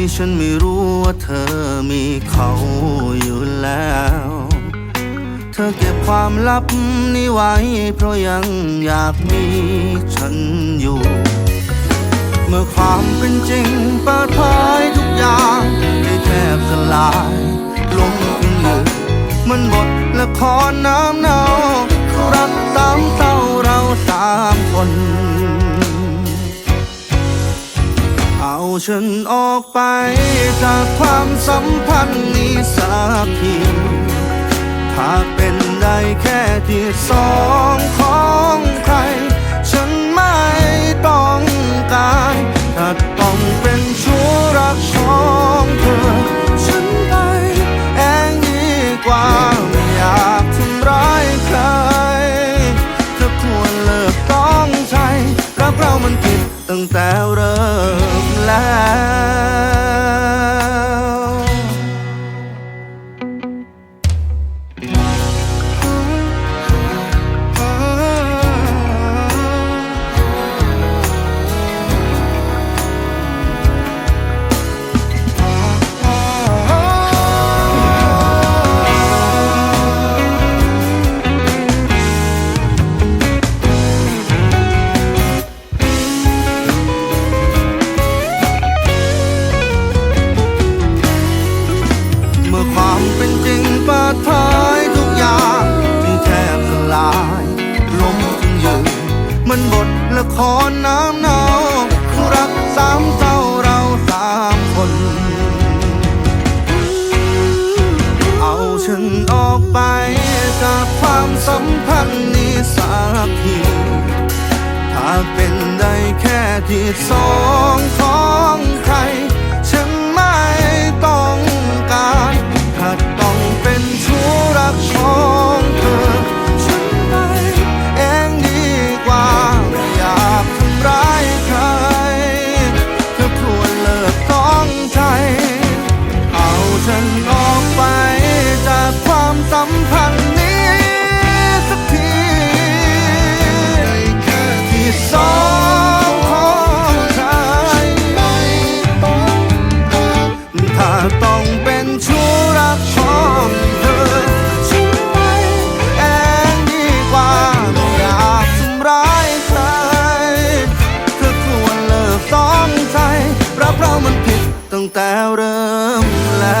ที่ฉันไม่รู้ว่าเธอมีเขาอยู่แล้ว เธอเก็บความลับนี้ไว้ เพราะยังอยากมีฉันอยู่ เมื่อความเป็นจริงเปิดเผยทุกอย่างให้แทบสลายลงถึงหนึ่งมันบทละครน้ำเนารักสามเศร้าเราสามคน ฉันออกไป จากความสัมพันธ์นี้สักทีถ้าเป็นได้แค่ที่สองของใคร ฉันไม่ต้องการถ้าต้องเป็นชู้รักของเธอ ฉันไปเองดีกว่าไม่อยากทำร้ายใครเธอควรเลิกต้องใช้รักเรามันผิดตั้งแต่เริ่ม มันบทละครน้ำเนารักสามเศร้าเราสามคน เอาฉันออกไปจากความสัมพันธ์นี้สักที ถ้าเป็นได้แค่ที่สองขอ ตั้งแต่เริ่มแล้ว